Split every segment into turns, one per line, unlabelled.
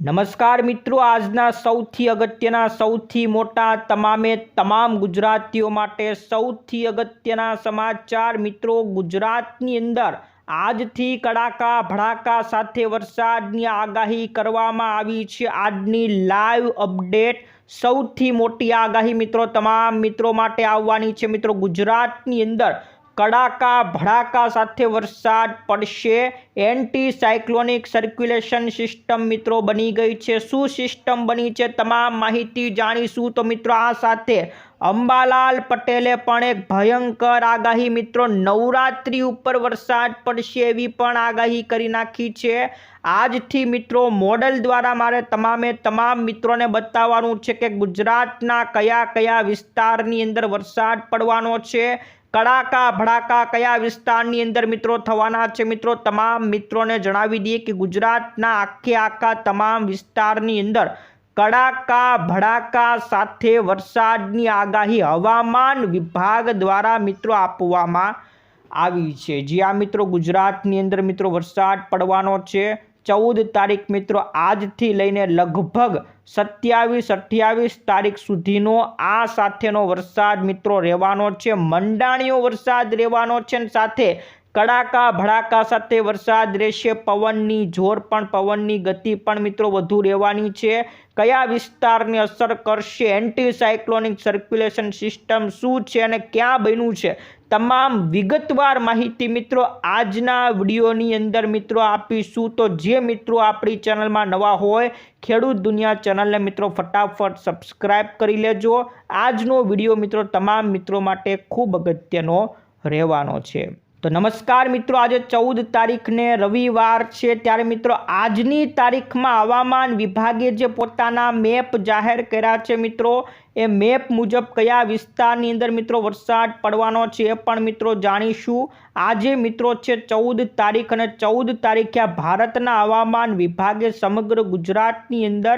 નમસ્કાર મિત્રો, આજના સૌથી અગત્યના, સૌથી મોટા, તમામે તમામ ગુજરાતીઓ માટે સૌથી અગત્યના સમાચાર મિત્રો, ગુજરાતની અંદર આજથી કડાકા ભડાકા સાથે વરસાદની આગાહી કરવામાં આવી છે. આજની લાઈવ અપડેટ સૌથી મોટી આગાહી મિત્રો, તમામ મિત્રો માટે આવવાની છે. મિત્રો, ગુજરાતની અંદર કડાકા ભડાકા સાથે વરસાદ પડશે. એન્ટી સાયક્લોનિક સર્ક્યુલેશન સિસ્ટમ મિત્રો બની ગઈ છે. શું સિસ્ટમ બની છે તમામ માહિતી જાણીશું. તો મિત્રો આ સાથે અંબાલાલ પટેલે પણ એક ભયંકર આગાહી મિત્રો નવરાત્રિ ઉપર વરસાદ પડશે એવી પણ આગાહી કરી નાખી છે. આજથી મિત્રો મોડલ દ્વારા મારે તમામે તમામ મિત્રોને બતાવવાનું છે કે ગુજરાતના કયા કયા વિસ્તારની અંદર વરસાદ પડવાનો છે. કડાકા ભડાકા કયા વિસ્તારની અંદર મિત્રો થવાના છે મિત્રો? તમામ મિત્રોને જણાવી દઈએ કે ગુજરાતના આખે આખા તમામ વિસ્તારની અંદર કડાકા ભડાકા સાથે વરસાદની આગાહી હવામાન વિભાગ દ્વારા મિત્રો આપવામાં આવી છે. જ્યાં મિત્રો, ગુજરાતની અંદર મિત્રો વરસાદ પડવાનો છે. ચૌદ તારીખ મિત્રો આજથી લઈને લગભગ સત્યાવીસ, અઠ્યાવીસ તારીખ સુધીનો આ સાથેનો વરસાદ મિત્રો રહેવાનો છે. મંડાણીઓ વરસાદ રહેવાનો છે અને સાથે કડાકા, ભડાકા સાથે વરસાદ રહેશે. પવનની જોર પણ, પવનની ગતિ પણ મિત્રો વધુ રહેવાની છે. કયા વિસ્તારને અસર કરશે? એન્ટી સાયક્લોનિક સર્ક્યુલેશન સિસ્ટમ શું છે અને ક્યાં બન્યું છે? તમામ વિગતવાર માહિતી મિત્રો આજના વિડીયોની અંદર મિત્રો આપીશું. તો જે મિત્રો આપણી ચેનલમાં નવા હોય, ખેડૂત દુનિયા ચેનલને મિત્રો ફટાફટ સબસ્ક્રાઈબ કરી લેજો. આજનો વીડિયો મિત્રો તમામ મિત્રો માટે ખૂબ અગત્યનો રહેવાનો છે. તો નમસ્કાર મિત્રો, આજે ચૌદ તારીખને રવિવાર છે. ત્યારે મિત્રો, આજની તારીખમાં હવામાન વિભાગે જે પોતાના મેપ જાહેર કર્યા છે મિત્રો, એ મેપ મુજબ કયા વિસ્તારની અંદર મિત્રો વરસાદ પડવાનો છે એ પણ મિત્રો જાણીશું. આજે મિત્રો છે ચૌદ તારીખ અને ચૌદ તારીખે ભારતના હવામાન વિભાગે સમગ્ર ગુજરાતની અંદર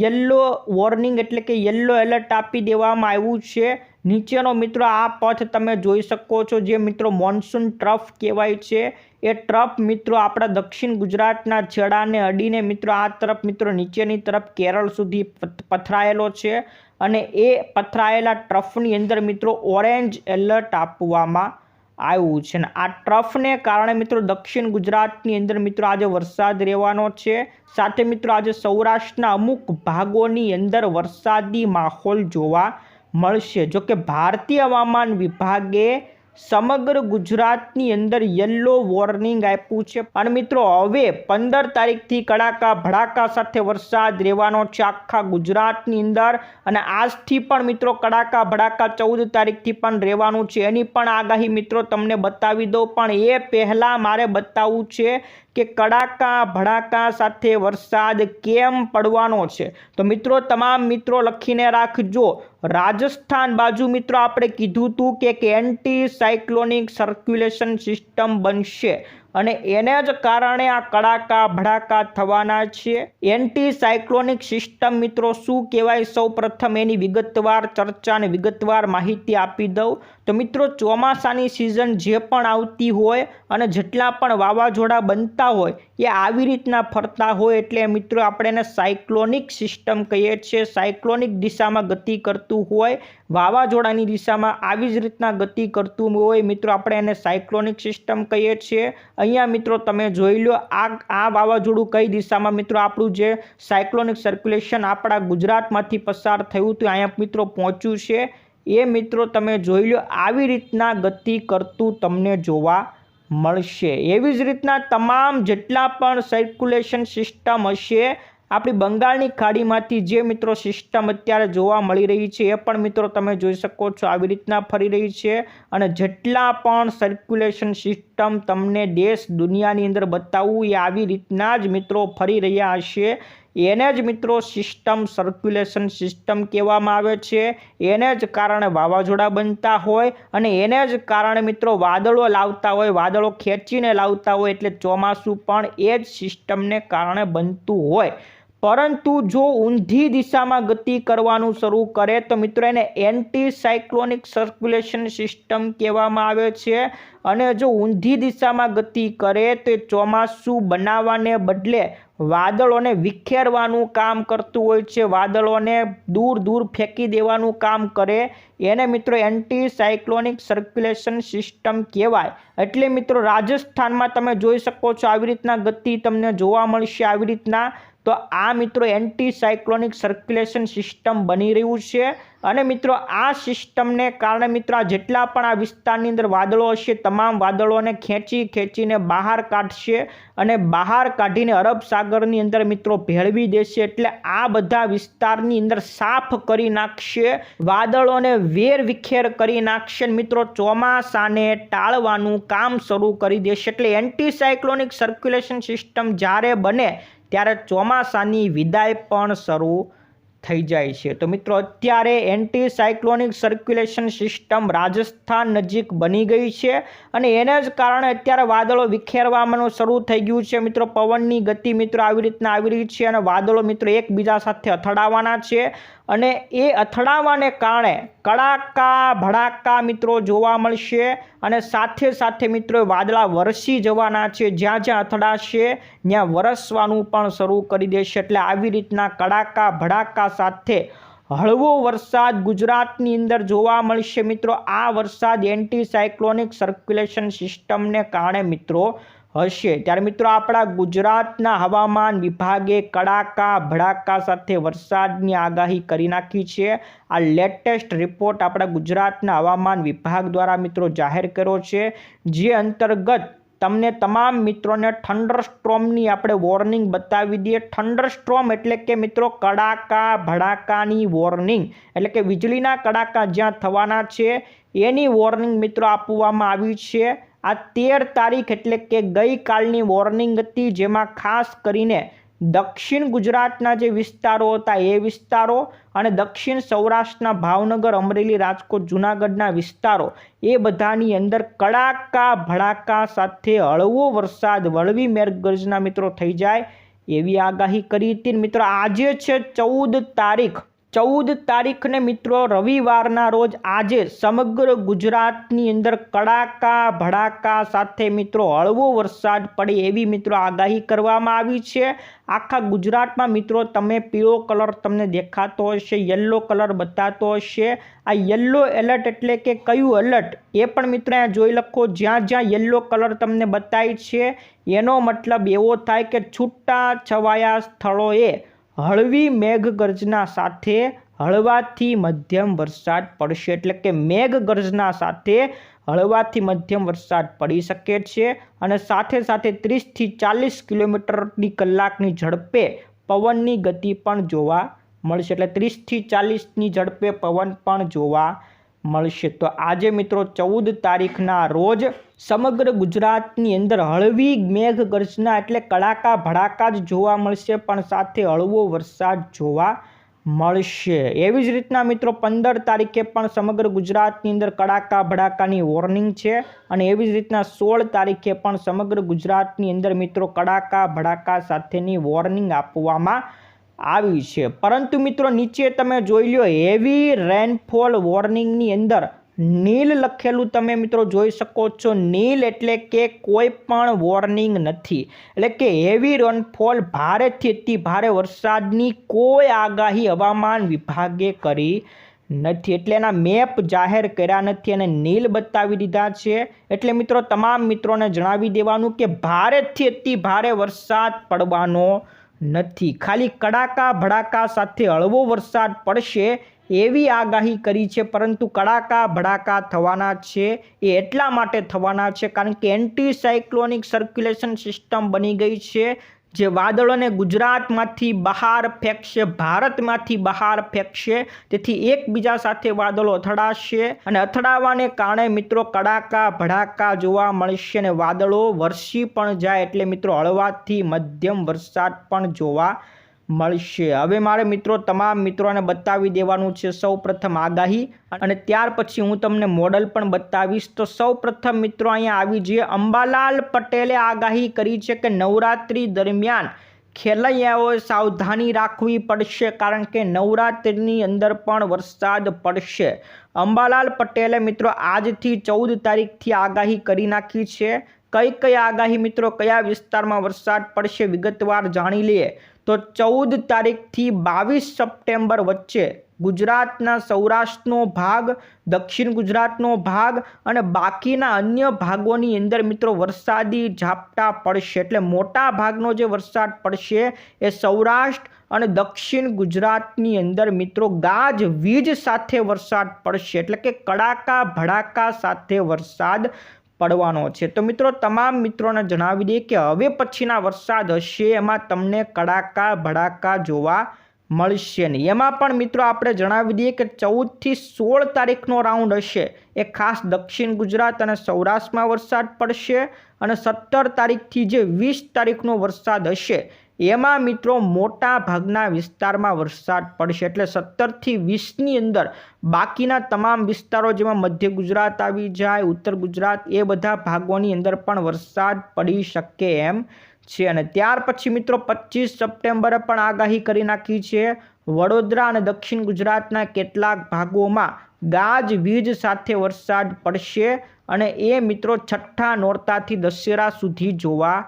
યલો વોર્નિંગ એટલે કે યલો એલર્ટ આપી દેવામાં આવ્યું છે. નીચેનો મિત્રો આ પથ તમે જોઈ શકો છો. જે મિત્રો મોન્સૂન ટ્રફ કહેવાય છે. એ ટ્રફ મિત્રો આપણા દક્ષિણ ગુજરાતના છેડાને અડીને મિત્રો આ તરફ મિત્રો નીચેની તરફ કેરળ સુધી પથરાયેલો છે અને એ પથરાયેલા ટ્રફની અંદર મિત્રો ઓરેન્જ એલર્ટ આપવામાં આવ્યું છે. ને આ ટ્રફને કારણે મિત્રો દક્ષિણ ગુજરાતની અંદર મિત્રો આજે વરસાદ રહેવાનો છે. સાથે મિત્રો આજે સૌરાષ્ટ્રના અમુક ભાગોની અંદર વરસાદી માહોલ જોવા મળશે. જો કે ભારતીય હવામાન વિભાગે સમગ્ર ગુજરાતની અંદર યલો વોર્નિંગ આપ્યું છે. અને મિત્રો, હવે પંદર તારીખથી કડાકા ભડાકા સાથે વરસાદ રહેવાનો છે આખા ગુજરાતની અંદર. અને આજથી પણ મિત્રો કડાકા ભડાકા ચૌદ તારીખથી પણ રહેવાનું છે. એની પણ આગાહી મિત્રો તમને બતાવી દઉં. પણ એ પહેલાં મારે બતાવવું છે કે કડાકા, ભડાકા સાથે વરસાદ કેમ પડવાનો છે? તો મિત્રો, તમામ મિત્રો લખીને રાખજો. રાજસ્થાન બાજુ મિત્રો, આપણે કીધું હતું કે એન્ટી સાયક્લોનિક સર્ક્યુલેશન સિસ્ટમ બનશે. અને એને જ કારણે આ કડાકા, ભડાકા થવાના છે એન્ટી સાયક્લોનિક સિસ્ટમ મિત્રો, શું કહેવાય? સૌ પ્રથમ એની વિગતવાર ચર્ચા અને વિગતવાર માહિતી આપી દઉં. તો મિત્રો, ચોમાસાની સિઝન જે પણ આવતી હોય અને જેટલા પણ વાવાઝોડા બનતા હોય, એ આવી રીતના ફરતા હોય એટલે મિત્રો, આપણે એને સાયક્લોનિક સિસ્ટમ કહીએ છીએ. સાયક્લોનિક દિશામાં ગતિ કરતું હોય, વાવાઝોડાની દિશામાં આવી જ રીતના ગતિ કરતું હોય, મિત્રો, આપણે એને સાયક્લોનિક સિસ્ટમ કહીએ છીએ. અહીંયા મિત્રો તમે જોઈ લો, આ આ વાવાઝોડું કઈ દિશામાં મિત્રો? આપણું જે સાયક્લોનિક સર્ક્યુલેશન આપણા ગુજરાતમાંથી પસાર થયું હતું, અહીંયા મિત્રો પહોંચ્યું છે. એ મિત્રો તમે જોઈ લો, આવી રીતના ગતિ કરતું તમને જોવા મળશે. એવી જ રીતના તમામ જેટલા પણ સર્ક્યુલેશન સિસ્ટમ હશે આપણી બંગાળની ખાડીમાંથી જે મિત્રો સિસ્ટમ અત્યારે જોવા મળી રહી છે, એ પણ મિત્રો તમે જોઈ શકો છો આવી રીતના ફરી રહી છે અને જેટલા પણ સર્ક્યુલેશન સિસ્ટમ તમને દેશ દુનિયાની અંદર બતાવવું એ આવી રીતના જ મિત્રો ફરી રહ્યા હશે એને જ મિત્રો સિસ્ટમ સર્ક્યુલેશન સિસ્ટમ કહેવામાં આવે છે. એને જ કારણે વાવાઝોડા બનતા હોય અને એને જ કારણે મિત્રો વાદળો લાવતા હોય, વાદળો ખેંચીને લાવતા હોય એટલે ચોમાસું પણ એ જ સિસ્ટમને કારણે બનતું હોય. પરંતુ જો ઊંધી દિશામાં ગતિ કરવાનું શરૂ કરે, તો મિત્રો એને એન્ટી સાયક્લોનિક સર્ક્યુલેશન સિસ્ટમ કહેવામાં આવે છે. અને જો ઊંધી દિશામાં ગતિ કરે, તો એ ચોમાસું બનાવવાને બદલે વાદળોને વિખેરવાનું કામ કરતું હોય છે. વાદળોને દૂર દૂર ફેંકી દેવાનું કામ કરે. એને મિત્રો એન્ટી સાયક્લોનિક સર્ક્યુલેશન સિસ્ટમ કહેવાય. એટલે મિત્રો રાજસ્થાનમાં તમે જોઈ શકો છો, આવી રીતના ગતિ તમને જોવા મળશે. આવી રીતના તો આ મિત્રો એન્ટીસાયક્લોનિક સર્ક્યુલેશન સિસ્ટમ બની રહ્યું છે. અને મિત્રો આ સિસ્ટમને કારણે મિત્રો આ જેટલા પણ આ વિસ્તારની અંદર વાદળો હશે, તમામ વાદળોને ખેંચી ખેંચીને બહાર કાઢશે અને બહાર કાઢીને અરબ સાગરની અંદર મિત્રો ભેળવી દેશે. એટલે આ બધા વિસ્તારની અંદર સાફ કરી નાખશે, વાદળોને વેર વિખેર કરી નાખશે મિત્રો ચોમાસાને ટાળવાનું કામ શરૂ કરી દેશે. એટલે એન્ટીસાયક્લોનિક સર્ક્યુલેશન સિસ્ટમ જ્યારે બને ત્યારે ચોમાસાની વિદાય પણ શરૂ થઈ જાય છે. તો મિત્રો, અત્યારે anti cyclonic circulation system Rajasthan નજીક બની ગઈ છે અને એને જ કારણે અત્યારે વાદળો વિખેરવાનું શરૂ થઈ ગયું છે. મિત્રો, પવનની ગતિ મિત્રો આવી રીતના આવી રહી છે અને વાદળો મિત્રો એકબીજા સાથે અથડાવાના છે. અને એ અથડાવાને કારણે કડાકા ભડાકા મિત્રો જોવા મળશે અને સાથે સાથે મિત્રો વાદળા વરસી જવાના છે. જ્યાં જ્યાં અથડાશે, ત્યાં વરસવાનું પણ શરૂ કરી દેશે. એટલે આવી રીતના કડાકા ભડાકા સાથે હળવો વરસાદ ગુજરાતની અંદર જોવા મળશે. મિત્રો, આ વરસાદ એન્ટી સાયક્લોનિક સર્ક્યુલેશન સિસ્ટમને કારણે મિત્રો હશે. ત્યારે મિત્રો આપણા ગુજરાતના હવામાન વિભાગે કડાકા, ભડાકા સાથે વરસાદની આગાહી કરી નાખી છે. આ લેટેસ્ટ રિપોર્ટ આપણા ગુજરાતના હવામાન વિભાગ દ્વારા મિત્રો જાહેર કર્યો છે. જે અંતર્ગત તમને તમામ મિત્રોને થંડર સ્ટ્રોમની આપણે વોર્નિંગ બતાવી દઈએ. થંડર સ્ટ્રોમ એટલે કે મિત્રો કડાકા, ભડાકાની વોર્નિંગ એટલે કે વીજળીના કડાકા જ્યાં થવાના છે, એની વોર્નિંગ મિત્રો આપવામાં આવી છે. આ તેર તારીખ એટલે કે ગઈકાલની વોર્નિંગ હતી, જેમાં ખાસ કરીને દક્ષિણ ગુજરાતના જે વિસ્તારો હતા, એ વિસ્તારો અને દક્ષિણ સૌરાષ્ટ્રના ભાવનગર, અમરેલી, રાજકોટ, જૂનાગઢના વિસ્તારો, એ બધાની અંદર કડાકા ભડાકા સાથે હળવો વરસાદ, વળવી મેઘગર્જના મિત્રો થઈ જાય એવી આગાહી કરી હતી. મિત્રો, આજે છે ચૌદ તારીખ. ચૌદ તારીખને મિત્રો રવિવારના રોજ આજે સમગ્ર ગુજરાતની અંદર કડાકા ભડાકા સાથે મિત્રો હળવો વરસાદ પડે એવી મિત્રો આગાહી કરવામાં આવી છે. આખા ગુજરાતમાં મિત્રો તમે પીળો કલર તમને દેખાતો હશે, યલો કલર બતાતો હશે. આ યલો એલર્ટ એટલે કે કયું એલર્ટ? એ પણ મિત્રો અહીંયા જોઈ લખો. જ્યાં જ્યાં યલો કલર તમને બતાય છે, એનો મતલબ એવો થાય કે છૂટા છવાયા સ્થળોએ હળવી મેઘગર્જના સાથે હળવાથી મધ્યમ વરસાદ પડશે. એટલે કે મેઘગર્જના સાથે હળવાથી મધ્યમ વરસાદ પડી શકે છે અને સાથે સાથે ત્રીસથી ચાલીસ કિલોમીટરની કલાકની ઝડપે પવનની ગતિ પણ જોવા મળશે. એટલે ત્રીસથી ચાલીસની ઝડપે પવન પણ જોવા મળશે. તો આજે મિત્રો ચૌદ તારીખના રોજ સમગ્ર ગુજરાતની અંદર હળવી મેઘગર્જના એટલે કડાકા ભડાકા જ જોવા મળશે, પણ સાથે હળવો વરસાદ જોવા મળશે. એવી જ રીતના મિત્રો પંદર તારીખે પણ સમગ્ર ગુજરાતની અંદર કડાકા ભડાકાની વોર્નિંગ છે અને એવી જ રીતના સોળ તારીખે પણ સમગ્ર ગુજરાતની અંદર મિત્રો કડાકા ભડાકા સાથેની વોર્નિંગ આપવામાં આવી છે. પરંતુ મિત્રો, નીચે તમે જોઈ લો હેવી રેનફોલ વોર્નિંગની અંદર નીલ લખેલું તમે મિત્રો જોઈ શકો છો. નીલ એટલે કે કોઈ પણ વોર્નિંગ નથી. એટલે કે હેવી રેનફોલ ભારેથી અતિ ભારે વરસાદની કોઈ આગાહી હવામાન વિભાગે કરી નથી. એટલે એના મેપ જાહેર કર્યા નથી અને નીલ બતાવી દીધા છે. એટલે મિત્રો, તમામ મિત્રોને જણાવી દેવાનું કે ભારેથી અતિ ભારે વરસાદ પડવાનો નથી. ખાલી કડાકા ભડાકા સાથે હળવો વરસાદ પડશે એવી આગાહી કરી છે, પરંતુ કડાકા ભડાકા થવાના છે, એ એટલા માટે થવાના છે કારણ કે એન્ટી સાયક્લોનિક સર્ક્યુલેશન સિસ્ટમ બની ગઈ છે. જે વાદળોને ગુજરાતમાંથી બહાર ફેંકશે, ભારતમાંથી બહાર ફેંકશે, તેથી એકબીજા સાથે વાદળો અથડાશે અને અથડાવાને કારણે મિત્રો કડાકા, ભડાકા જોવા મળશે અને વાદળો વરસી પણ જાય એટલે મિત્રો હળવાથી મધ્યમ વરસાદ પણ જોવા મળશે. હવે મારે મિત્રો તમામ મિત્રોને બતાવી દેવાનું છે સૌ પ્રથમ આગાહી અને ત્યાર પછી હું તમને મોડલ પણ બતાવીશ. તો સૌ પ્રથમ મિત્રો અહીંયા આવી જઈએ. અંબાલાલ પટેલે આગાહી કરી છે કે નવરાત્રિ દરમિયાન ખેલૈયાઓએ સાવધાની રાખવી પડશે કારણ કે નવરાત્રિની અંદર પણ વરસાદ પડશે. અંબાલાલ પટેલે મિત્રો આજથી ચૌદ તારીખથી આગાહી કરી નાખી છે. કઈ કઈ આગાહી મિત્રો કયા વિસ્તારમાં વરસાદ પડશે વિગતવાર જાણી લઈએ. તો ચૌદ તારીખથી બાવીસ સપ્ટેમ્બર વચ્ચે ગુજરાતના સૌરાષ્ટ્રનો ભાગ, દક્ષિણ ગુજરાતનો ભાગ અને બાકીના અન્ય ભાગોની અંદર મિત્રો વરસાદી ઝાપટા પડશે. એટલે મોટા ભાગનો જે વરસાદ પડશે એ સૌરાષ્ટ્ર અને દક્ષિણ ગુજરાતની અંદર મિત્રો ગાજ વીજ સાથે વરસાદ પડશે. એટલે કે કડાકા, ભડાકા સાથે વરસાદ પડવાનો છે. તો મિત્રો, તમામ મિત્રોને જણાવી દઈએ કે હવે પછીના વરસાદ હશે, એમાં તમને કડાકા, ભડાકા જોવા મળશે નહીં. એમાં પણ મિત્રો, આપણે જણાવી દઈએ કે ચૌદથી સોળ તારીખનો રાઉન્ડ હશે. એ ખાસ દક્ષિણ ગુજરાત અને સૌરાષ્ટ્રમાં વરસાદ પડશે અને સત્તર તારીખથી જે વીસ તારીખનો વરસાદ હશે એમાં મિત્રો મોટા ભાગના વિસ્તારમાં વરસાદ પડશે એટલે સત્તરથી વીસની અંદર બાકીના તમામ વિસ્તારો જેમાં મધ્ય ગુજરાત આવી જાય, ઉત્તર ગુજરાત એ બધા ભાગોની અંદર પણ વરસાદ પડી શકે એમ છે. અને ત્યાર પછી મિત્રો પચીસ સપ્ટેમ્બરે પણ આગાહી કરી નાખી છે. વડોદરા અને દક્ષિણ ગુજરાતના કેટલાક ભાગોમાં ગાજ વીજ સાથે વરસાદ પડશે અને એ મિત્રો છઠ્ઠા નોરતાથી દશેરા સુધી જોવા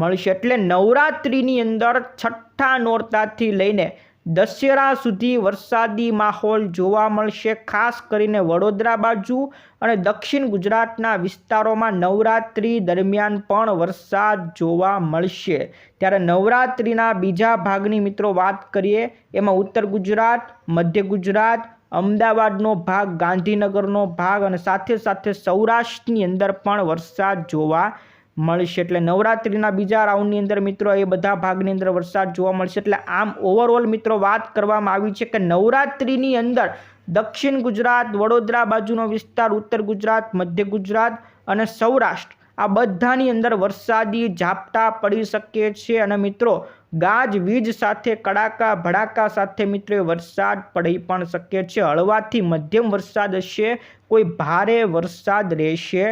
મળશે એટલે નવરાત્રિની અંદર છઠ્ઠા નોરતાથી લઈને દશેરા સુધી વરસાદી માહોલ જોવા મળશે, ખાસ કરીને વડોદરા બાજુ અને દક્ષિણ ગુજરાતના વિસ્તારોમાં નવરાત્રિ દરમિયાન પણ વરસાદ જોવા મળશે. ત્યારે નવરાત્રિના બીજા ભાગની મિત્રો વાત કરીએ, એમાં ઉત્તર ગુજરાત, મધ્ય ગુજરાત, અમદાવાદનો ભાગ, ગાંધીનગરનો ભાગ અને સાથે સાથે સૌરાષ્ટ્રની અંદર પણ વરસાદ જોવા મળશે એટલે નવરાત્રિના બીજા રાઉન્ડની અંદર મિત્રો એ બધા ભાગની અંદર વરસાદ જોવા મળશે એટલે આમ ઓવરઓલ મિત્રો વાત કરવામાં આવી છે કે નવરાત્રિની અંદર દક્ષિણ ગુજરાત, વડોદરા બાજુનો વિસ્તાર, ઉત્તર ગુજરાત, મધ્ય ગુજરાત અને સૌરાષ્ટ્ર આ બધાની અંદર વરસાદી ઝાપટા પડી શકે છે અને મિત્રો ગાજ, વીજ સાથે, કડાકા, ભડાકા સાથે મિત્રો વરસાદ પડી પણ શકે છે. હળવાથી મધ્યમ વરસાદ હશે, કોઈ ભારે વરસાદ રહેશે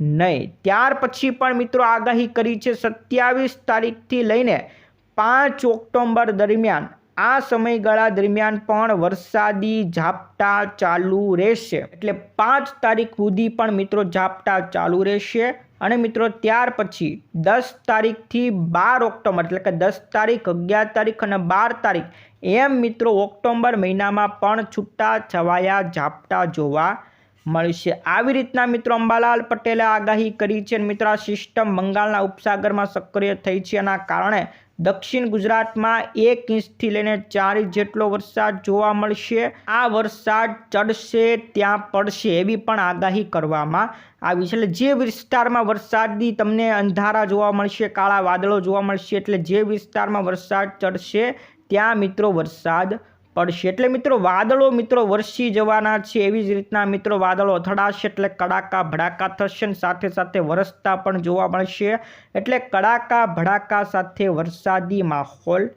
નહીં. ત્યાર પછી પણ મિત્રો આગાહી કરી છે સત્યાવીસ તારીખથી લઈને પાંચ ઓક્ટોબર દરમિયાન. આ સમયગાળા દરમિયાન પણ વરસાદી ઝાપટા ચાલુ રહેશે. એટલે પાંચ તારીખ સુધી પણ મિત્રો ઝાપટા ચાલુ રહેશે. અને મિત્રો ત્યાર પછી દસ તારીખથી બાર ઓક્ટોબર એટલે કે દસ તારીખ, અગિયાર તારીખ અને બાર તારીખ એમ મિત્રો ઓક્ટોબર મહિનામાં પણ છૂટા છવાયા ઝાપટા જોવા મળશે આવી રીતના મિત્રો અંબાલાલ પટેલે આગાહી કરી છે મિત્રો આ સિસ્ટમ બંગાળના ઉપસાગરમાં સક્રિય થઈ છે એના કારણે દક્ષિણ ગુજરાતમાં એક ઇંચથી લઈને ચાર ઇંચ જેટલો વરસાદ જોવા મળશે. આ વરસાદ ચડશે, ત્યાં પડશે એવી પણ આગાહી કરવામાં આવી છે. એટલે જે વિસ્તારમાં વરસાદની તમને અંધારા જોવા મળશે, કાળા વાદળો જોવા મળશે, એટલે જે વિસ્તારમાં વરસાદ ચડશે, ત્યાં મિત્રો વરસાદ પડશે. એટલે મિત્રો, વાદળો મિત્રો વરસી જવાના છે. એવી જ રીતના મિત્રો, વાદળો અથડાશે એટલે કડાકા ભડાકા થશે ને સાથે સાથે વરસતા પણ જોવા મળશે. એટલે કડાકા ભડાકા સાથે વરસાદી માહોલ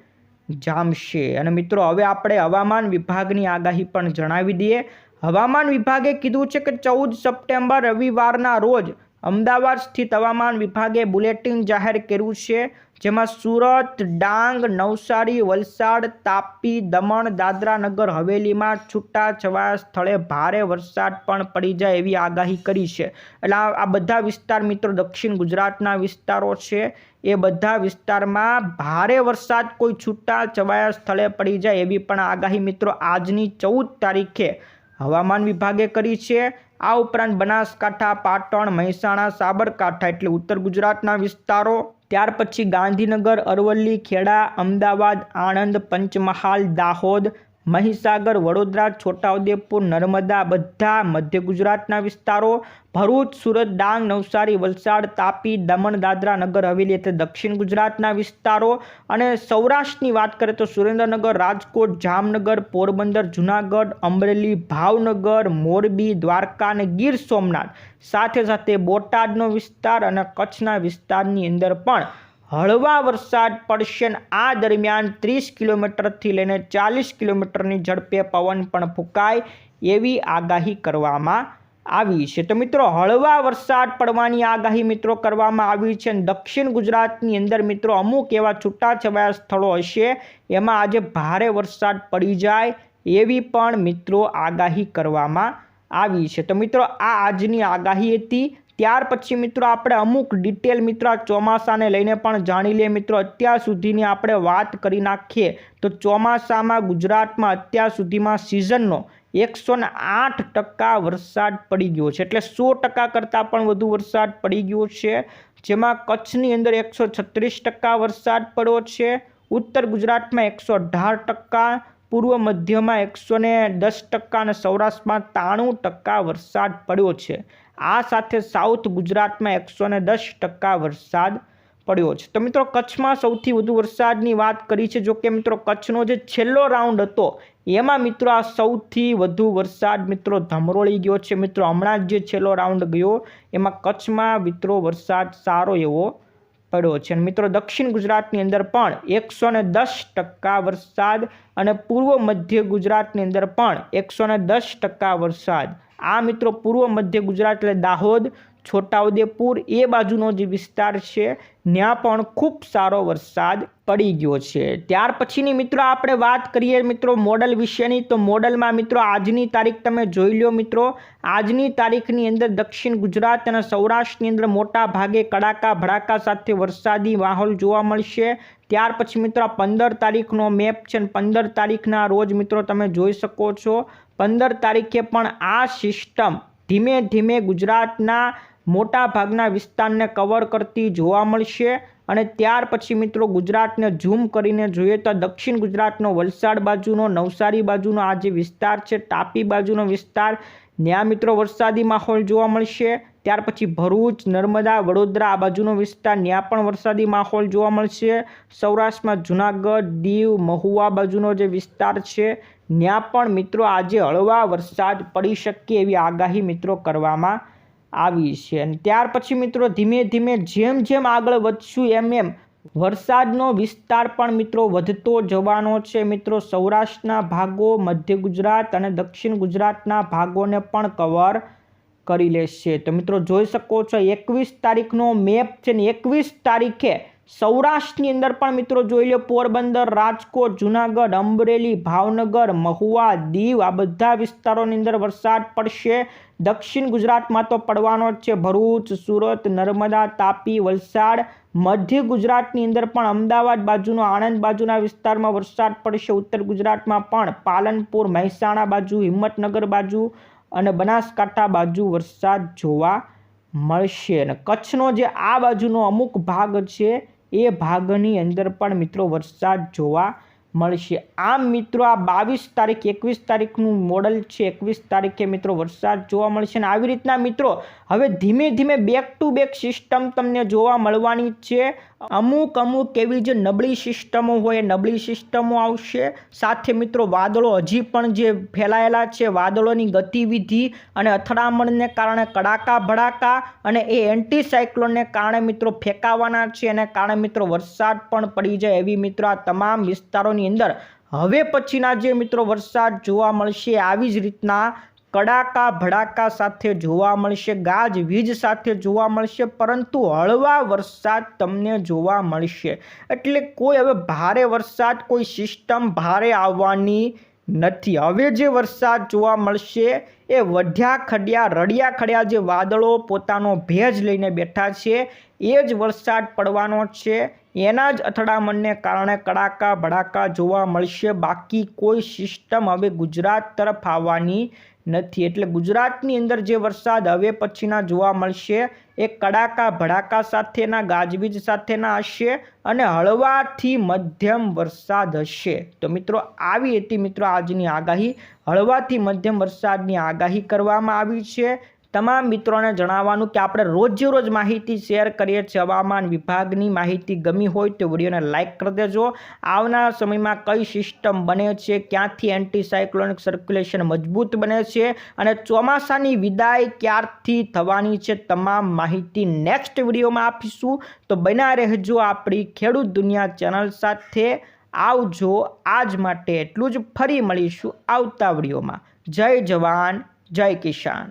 જામશે. અને મિત્રો, હવે આપણે હવામાન વિભાગની આગાહી પણ જણાવી દઈએ. હવામાન વિભાગે કીધું છે કે ચૌદ સપ્ટેમ્બર રવિવારના રોજ અમદાવાદ સ્થિત હવામાન વિભાગે બુલેટિન જાહેર કર્યું છે. જેમાં સુરત, ડાંગ, નવસારી, વલસાડ, તાપી, દમણ દાદરા નગર હવેલીમાં છૂટા છવાયા સ્થળે ભારે વરસાદ પણ પડી જાય એવી આગાહી કરી છે. એટલે આ બધા વિસ્તાર મિત્રો દક્ષિણ ગુજરાતના વિસ્તારો છે, એ બધા વિસ્તારમાં ભારે વરસાદ કોઈ છૂટા છવાયા સ્થળે પડી જાય એવી પણ આગાહી મિત્રો આજની ચૌદ તારીખે હવામાન વિભાગે કરી છે. આ ઉપરાંત બનાસકાંઠા, પાટણ, મહેસાણા, સાબરકાંઠા એટલે ઉત્તર ગુજરાતના વિસ્તારો. ત્યાર પછી ગાંધીનગર, અરવલ્લી, ખેડા, અમદાવાદ, આણંદ, પંચમહાલ, દાહોદ મહીસાગર, વડોદરા, છોટાઉદેપુર, નર્મદા, બધા મધ્ય ગુજરાતના વિસ્તારો, ભરૂચ, સુરત, ડાંગ, નવસારી, વલસાડ, તાપી, દમણ, દાદરા નગર, હવેલી એટલે દક્ષિણ ગુજરાતના વિસ્તારો. અને સૌરાષ્ટ્રની વાત કરીએ તો સુરેન્દ્રનગર, રાજકોટ, જામનગર, પોરબંદર, જુનાગઢ, અમરેલી, ભાવનગર, મોરબી, દ્વારકા અને ગીર સોમનાથ. સાથે સાથે બોટાદનો વિસ્તાર અને કચ્છના વિસ્તારની અંદર પણ હળવા વરસાદ પડશે આ દરમિયાન ત્રીસ કિલોમીટરથી લઈને ચાલીસ કિલોમીટરની ઝડપે પવન પણ ફૂંકાય એવી આગાહી કરવામાં આવી છે. તો મિત્રો, હળવા વરસાદ પડવાની આગાહી મિત્રો કરવામાં આવી છે અને દક્ષિણ ગુજરાતની અંદર મિત્રો અમુક એવા છૂટાછવાયા સ્થળો હશે, એમાં આજે ભારે વરસાદ પડી જાય એવી પણ મિત્રો આગાહી કરવામાં આવી છે. તો મિત્રો, આ આજની આગાહી હતી. ત્યાર પછી મિત્રો આપણે અમુક ડિટેલ મિત્રો ચોમાસાને લઈને પણ જાણી લઈએ મિત્રો. અત્યાર સુધીની આપણે વાત કરી નાખીએ તો ચોમાસામાં ગુજરાતમાં અત્યાર સુધીમાં સિઝનનો એકસો આઠ ટકા વરસાદ પડી ગયો છે. એટલે સો ટકા કરતાં પણ વધુ વરસાદ પડી ગયો છે. જેમાં કચ્છની અંદર એકસો છત્રીસ ટકા વરસાદ પડ્યો છે. ઉત્તર ગુજરાતમાં એકસો અઢાર ટકા, પૂર્વ મધ્યમાં એકસો દસ ટકા અને સૌરાષ્ટ્રમાં ત્રાણું ટકા વરસાદ પડ્યો છે. આ સાથે સાઉથ ગુજરાતમાં એકસો ને દસ ટકા વરસાદ પડ્યો છે. તો મિત્રો, કચ્છમાં સૌથી વધુ વરસાદની વાત કરી છે. જો કે મિત્રો, કચ્છનો જે છેલ્લો રાઉન્ડ હતો, એમાં મિત્રો આ સૌથી વધુ વરસાદ મિત્રો ધમરોળી ગયો છે. મિત્રો, હમણાં જ જે છેલ્લો રાઉન્ડ ગયો, એમાં કચ્છમાં મિત્રો વરસાદ સારો એવો પડ્યો છે. મિત્રો, દક્ષિણ ગુજરાતની અંદર પણ એકસો ને દસ ટકા વરસાદ અને પૂર્વ મધ્ય ગુજરાતની અંદર પણ એકસો ને દસ ટકા વરસાદ. આ મિત્રો, પૂર્વ મધ્ય ગુજરાત એટલે દાહોદ છોટાઉદેપુર એ બાજુનો જે વિસ્તાર છે, ત્યાં પણ ખૂબ સારો વરસાદ પડી ગયો છે. ત્યાર પછીની મિત્રો આપણે વાત કરીએ મિત્રો મોડલ વિશેની. તો મોડલમાં મિત્રો આજની તારીખ તમે જોઈ લો મિત્રો. આજની તારીખની અંદર દક્ષિણ ગુજરાત અને સૌરાષ્ટ્રની અંદર મોટા ભાગે કડાકા ભડાકા સાથે વરસાદી માહોલ જોવા મળશે. ત્યાર પછી મિત્રો પંદર તારીખનો મેપ છે અને પંદર તારીખના રોજ મિત્રો તમે જોઈ શકો છો. પંદર તારીખે પણ આ સિસ્ટમ ધીમે ધીમે ગુજરાતના મોટા ભાગના વિસ્તારને કવર કરતી જોવા મળશે. અને ત્યાર પછી મિત્રો ગુજરાતને ઝૂમ કરીને જોઈએ તો દક્ષિણ ગુજરાતનો વલસાડ બાજુનો, નવસારી બાજુનો આ જે વિસ્તાર છે, તાપી બાજુનો વિસ્તાર, ત્યાં મિત્રો વરસાદી માહોલ જોવા મળશે. ત્યાર પછી ભરૂચ, નર્મદા, વડોદરા આ બાજુનો વિસ્તાર, ત્યાં પણ વરસાદી માહોલ જોવા મળશે. સૌરાષ્ટ્રમાં જુનાગઢ, દીવ, મહુવા બાજુનો જે વિસ્તાર છે, ત્યાં પણ મિત્રો આજે હળવા વરસાદ પડી શકે એવી આગાહી મિત્રો કરવામાં આવી છે. અને ત્યાર પછી મિત્રો ધીમે ધીમે જેમ જેમ આગળ વધશું એમ એમ વરસાદનો વિસ્તાર પણ મિત્રો વધતો જવાનો છે. મિત્રો સૌરાષ્ટ્રના ભાગો, મધ્ય ગુજરાત અને દક્ષિણ ગુજરાતના ભાગોને પણ કવર કરી લેશે. તો મિત્રો જોઈ શકો છો એકવીસ તારીખનો મેપ છે ને એકવીસ તારીખે સૌરાષ્ટ્રની અંદર પણ મિત્રો જોઈ લો, પોરબંદર, રાજકોટ, જુનાગઢ, અમરેલી, ભાવનગર, મહુવા, દીવ, આ બધા વિસ્તારોની અંદર વરસાદ પડશે. દક્ષિણ ગુજરાતમાં તો પડવાનો જ છે. ભરૂચ, સુરત, નર્મદા, તાપી, વલસાડ, મધ્ય ગુજરાતની અંદર પણ અમદાવાદ બાજુનો, આણંદ બાજુના વિસ્તારમાં વરસાદ પડશે. ઉત્તર ગુજરાતમાં પણ પાલનપુર, મહેસાણા બાજુ, હિંમતનગર બાજુ અને બનાસકાંઠા બાજુ વરસાદ જોવા મળશે. અને કચ્છનો જે આ બાજુનો અમુક ભાગ છે એ ભાગની અંદર પણ મિત્રો વરસાદ જોવા મળશે. આમ મિત્રો, આ બાવીસ તારીખ, એકવીસ તારીખનું મોડલ છે. એકવીસ તારીખે મિત્રો વરસાદ જોવા મળશે અને આવી રીતના મિત્રો, હવે ધીમે ધીમે બેક ટુ બેક સિસ્ટમ તમને જોવા મળવાની છે. અમુક અમુક એવી જે નબળી સિસ્ટમો હોય નબળી સિસ્ટમો આવશે. સાથે મિત્રો, વાદળો હજી પણ જે ફેલાયેલા છે, વાદળોની ગતિવિધિ અને અથડામણને કારણે કડાકા ભડાકા અને એ એન્ટીસાયક્લોનને કારણે મિત્રો ફેંકાવાના છે અને કારણે મિત્રો વરસાદ પણ પડી જાય એવી મિત્રો આ તમામ વિસ્તારોની અંદર. હવે પછીના જે મિત્રો વરસાદ જોવા મળશે, આવી જ રીતના કડાકા ભડાકા સાથે જોવા મળશે, ગાજ વીજ સાથે જોવા મળશે, પરંતુ હળવા વરસાદ તમને જોવા મળશે. એટલે કોઈ હવે ભારે વરસાદ, કોઈ સિસ્ટમ ભારે આવવાની નથી. હવે જે વરસાદ જોવા મળશે, એ વઢ્યા ખડ્યા, રડિયા ખડ્યા જે વાદળો પોતાનો ભેજ લઈને બેઠા છે, એ જ વરસાદ પડવાનો છે. એના જ અથડામણને કારણે કડાકા ભડાકા જોવા મળશે. બાકી કોઈ સિસ્ટમ હવે ગુજરાત તરફ આવવાની નથી. એટલે ગુજરાતની અંદર જે વરસાદ હવે પછીના જોવા મળશે, એ કડાકા ભડાકા સાથેના, ગાજવીજ સાથેના હશે અને હળવાથી મધ્યમ વરસાદ હશે. તો મિત્રો, આવી હતી મિત્રો આજની આગાહી. હળવાથી મધ્યમ વરસાદની આગાહી કરવામાં આવી છે. તમામ મિત્રોને જણાવવાનું કે આપણે રોજે રોજ માહિતી શેર કરીએ છીએ. હવામાન વિભાગની માહિતી ગમી હોય તો વિડીયોને લાઇક કરી દેજો. આવનાર સમયમાં કઈ સિસ્ટમ બને છે? ક્યાંથી એન્ટીસાયક્લોનિક સર્ક્યુલેશન મજબૂત બને છે? અને ચોમાસાની વિદાય ક્યારથી થવાની છે? તમામ માહિતી નેક્સ્ટ વિડીયોમાં આપીશું. તો બના રહેજો આપણી ખેડૂત દુનિયા ચેનલ સાથે. આવજો આજ માટે એટલું જ. ફરી મળીશું આવતા વિડીયોમાં. જય જવાન, જય કિસાન.